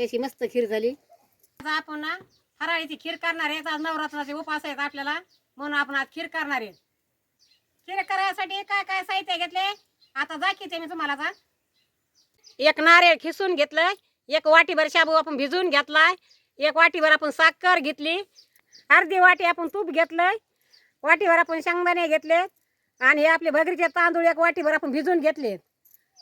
याची मस्त खीर झाली. आज आपण ना हराळीची खीर करणार आहे. आज नवरात्राचे उपास आहेत आपल्याला. म्हणून आपण आज खीर करणार आहे. खीर करायसाठी काय काय साहित्य घेतले? आता दाखवते मी तुम्हाला जा. एक नारळ खिसून घेतलंय. एक वाटीभर शाबू आपण भिजवून घेतलाय. एक वाटीभर आपण साखर घेतली. अर्धी वाटी आपण तूप घेतलंय. वाटीभर आपण शेंगदाणे घेतले आणि हे आपले भगरीचे तांदूळ एक वाटीभर आपण भिजवून घेतले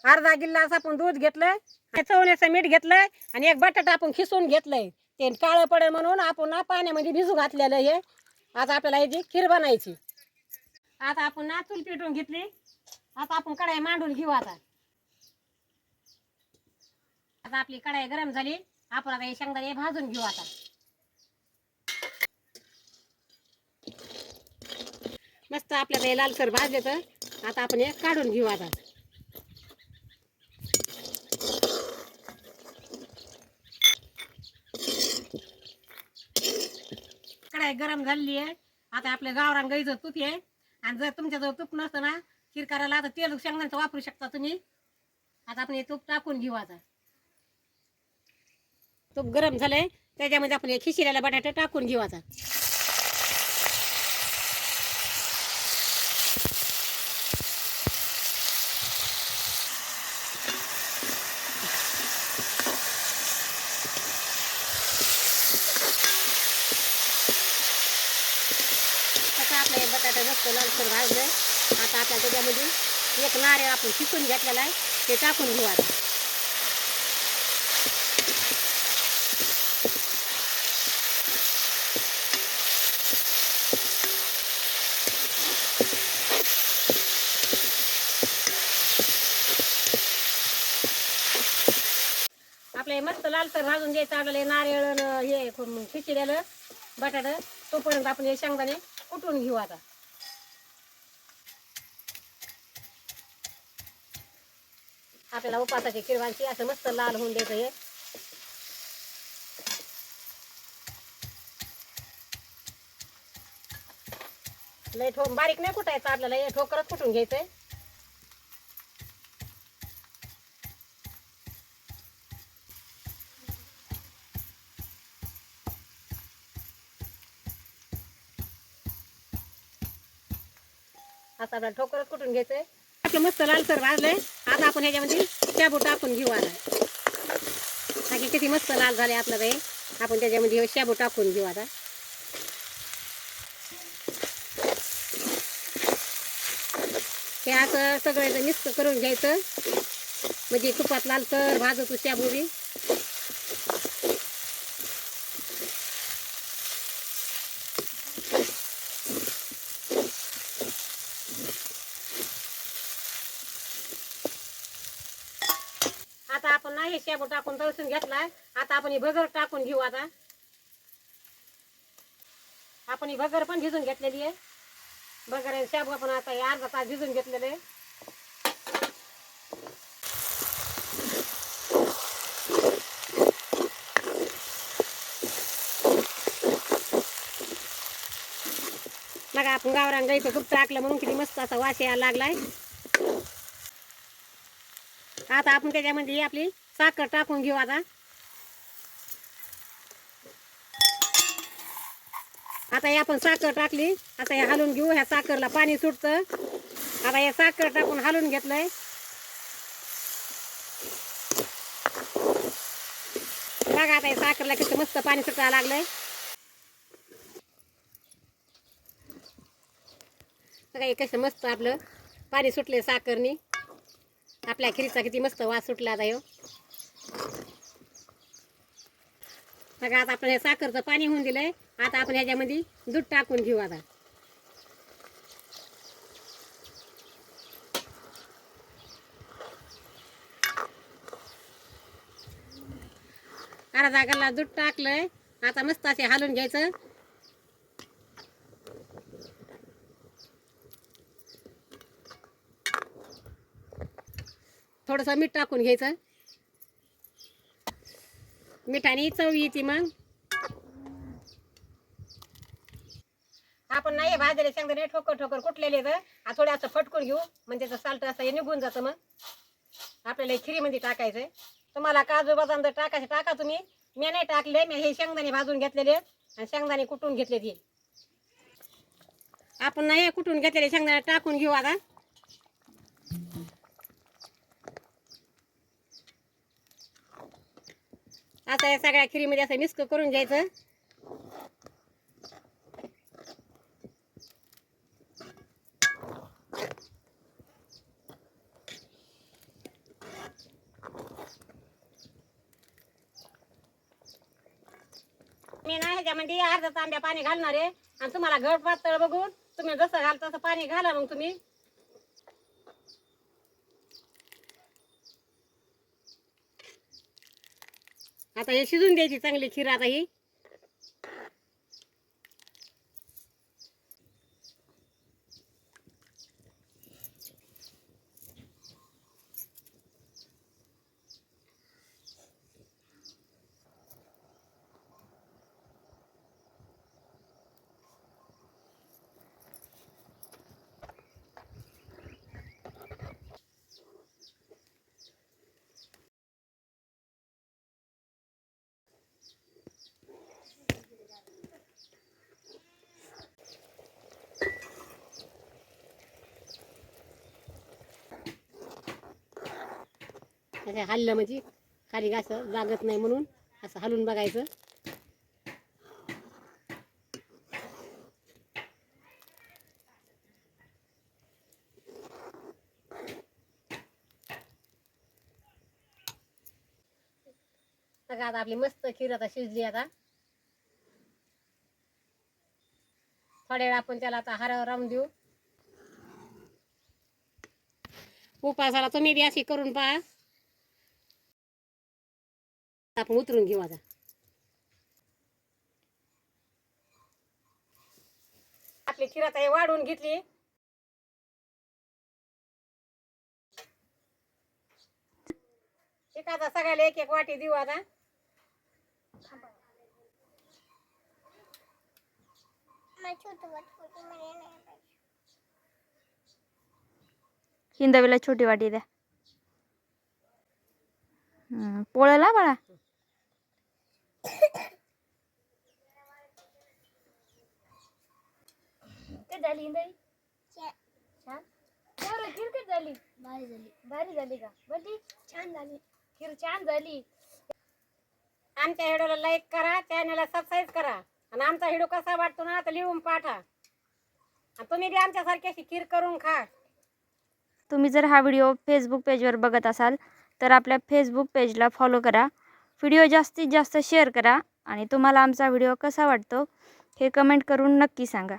अर्धा गिल्लास आपण दूध घेतलंय चवण्याचं मीठ घेतलंय आणि एक बटाटा आपण खिसून घेतलंय. ते काळं पडेल म्हणून आपण ना पाण्यामध्ये भिजू घातलेलं हे. आता आपल्याला याची खीर बनायची. आता आपण ना चूल पेटून घेतली. आता आपण कढाई मांडून घेऊ आता. आता आपली कढाई गरम झाली. आपण आता हे शेंगदाणे भाजून घेऊ आता. मस्त आपल्याला हे लालसर भाजले तर आता आपण हे काढून घेऊ आता. आहे गरम झालेली आहे? आता आपल्या गावरान गाईचं तूप आहे. आणि जर तुमच्याजवळ तूप नसतं ना खीर करायला आता तेल शेंगदाण्याचं वापरू शकता तुम्ही. आता आपण हे तूप टाकून घेऊ आता. तूप गरम झालंय त्याच्यामध्ये आपण हे खिशिऱ्याला बटाटे टाकून घेऊ आता कसं आपलं हे बटाटा मस्त लालसर आहे आता आपल्या त्याच्यामध्ये एक नारळ आपण चिकून घेतलेला आहे ते टाकून घेऊ आता. आपल्या मस्त लालसर भाजून घ्यायचं आपल्याला हे नारळ हे खिचलेलं बटाटा तोपर्यंत आपण हे शेंगदाणे कुटून घेऊ आता? आपल्याला उपासाची किरवांची असं मस्त लाल होऊन द्यायचं हे. लय ठोक बारीक नाही कुटायचं आपल्याला हे ठोकरच कुठून घ्यायचंय. आता आपल्याला ठोकरच कुठून घ्यायचंय. मस्त लालसर भाजलंय. आता आपण ह्याच्यामध्ये शाबू आपण घेऊ आता. बाकी किती मस्त लाल झाले आपलं काही आपण त्याच्यामध्ये हे शाबू टाकून घेऊ आता. हे असं सगळं मिक्स करून घ्यायचं. म्हणजे तुपात लालसर भाजतो शाबू बी आता आपण ना हे शाबू टाकून तळसून घेतलाय. आता आपण ही भगर टाकून घेऊ आता. आपण ही भगर पण भिजून घेतलेली आहे. भगर आणि शाबू आपण आता हे अर्धा तास भिजून घेतलेले आहे. आपण गावरान गाईचं खूप टाकलं म्हणून किती मस्त असा वास यायला लागलाय. आता आपण त्याच्यामध्ये आपली साखर टाकून घेऊ आता. आता हे आपण साखर टाकली. आता हे हलवून घेऊ. ह्या साखरला पाणी सुटतं. आता हे साखर टाकून हलवून घेतलंय. बघा आता हे साखरला किती मस्त पाणी सुटायला लागलंय. बघा हे कसं मस्त आपलं पाणी सुटलंय साखरनी. आपल्या खिरीचा किती मस्त वास सुटला आता हो सगळं आता आपण हे साखरचं पाणी होऊन दिलंय. आता आपण ह्याच्यामध्ये दूध टाकून घेऊ आता. अर्धा गल्ला दूध टाकलंय. आता मस्त असे हालून घ्यायचं. थोडंसं मीठ टाकून घ्यायचं. मिठाने चव येते मग. आपण नाही भाजलेले शेंगदाणे ठोकर ठोकर कुटलेले तर आ थोडं असं फटकून घेऊ म्हणजे त्याचं साल्ट असं हे निघून जातं मग. आपल्याला हे खिरीमध्ये टाकायचंय. तुम्हाला काजू बदाम जर टाकायचे टाका तुम्ही. मी नाही टाकले मी हे शेंगदाणे भाजून घेतलेले आणि शेंगदाणे कुटून घेतले ते आपण ना हे कुटून घेतलेले शेंगदाणे टाकून घेऊ आता. आता या सगळ्या खिरीमध्ये असं मिक्स करून घ्यायचं. मी ना ह्याच्यामध्ये अर्धा तांब्या पाणी घालणार आहे. आणि तुम्हाला घट पातळ बघून तुम्ही जसं घाल तसं पाणी घाला मग तुम्ही. आता हे शिजून द्यायची चांगली खीर आता ही. असं हल्लं म्हणजे खाली असं लागत नाही म्हणून असं हलून बघायचं. बघा आता आपली मस्त खीर आता शिजली आता. थोड्या वेळ आपण त्याला आता हरावर राहून देऊ. उपासाला तुम्ही बी अशी करून पहा. आपण उतरून घेऊ आता. आपली खीर आता हे वाढवून घेतली. आता सगळ्याला एक एक वाटी देऊ आता. हिंदवीला छोटी वाटी द्या. पोळ्याला बाळा. काय झाली इंदाई छान. बरं खीर काय झाली? भारी झाली. भारी झाली का? बरली छान झाली. खीर छान झाली. आमच्या व्हिडिओला लाईक करा चॅनलला सबस्क्राईब करा. आणि आमचा व्हिडिओ कसा वाटतो ना तर लिहून पाठवा आणि तुम्ही बी आमच्यासारखी अशी खीर करून खा. तुम्ही जर हा व्हिडिओ फेसबुक पेजवर बघत असाल तर आपल्या फेसबुक पेजला फॉलो करा. व्हिडिओ जास्तीत जास्त शेअर करा. आणि तुम्हाला आमचा व्हिडिओ कसा वाटतो हे कमेंट करून नक्की सांगा.